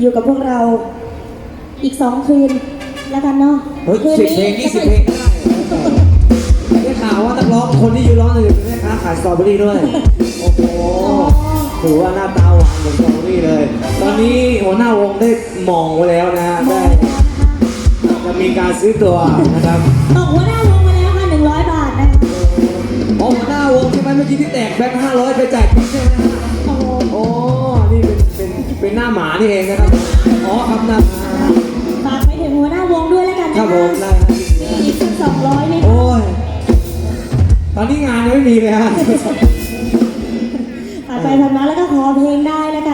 อยู่กับพวกเราอีกสองคืนแล้วกันเนาะเฮ้ยคืนสิบเพลงยี่สิบเพลงได้ได้ข่าวว่านักร้องคนที่ยืนร้องเลยเป็นแม่ค้าขายสตรอเบอรี่ด้วย โอ้โหถือว่าหน้าตาหวานเหมือนสตรอเบอรี่เลย ตอนนี้หัวหน้าวงได้มองไว้แล้วนะมอได้งไปแล้วนะคะจะมีการซื้อตัวนะครับบอกหัวหน้าวงมาแล้วค่ะหนึ่งร้อยบาทนะคะอ๋อหัวหน้าวงใช่ไหมเมื่อกี้ที่แตกแบงค์ห้าร้อยไปจ่ายติ๊กใช่ไหมฮะโอ้โหโอ้นี่เป็น เป็นเป็นหน้าหมานี่เองนะครับ อ๋อครับหน้าหมาฝากไปถึงหัวหน้าวงด้วยแล้วกันครันะบผคะมได้ครับอีกสักสองร้อยนี่โอ้ย ตอนนี้งานยังไม่มีเลยฮะผ่านไปผ่านมาแล้วก็ขอเพลงได้แล้วกันนะคะเออไม่น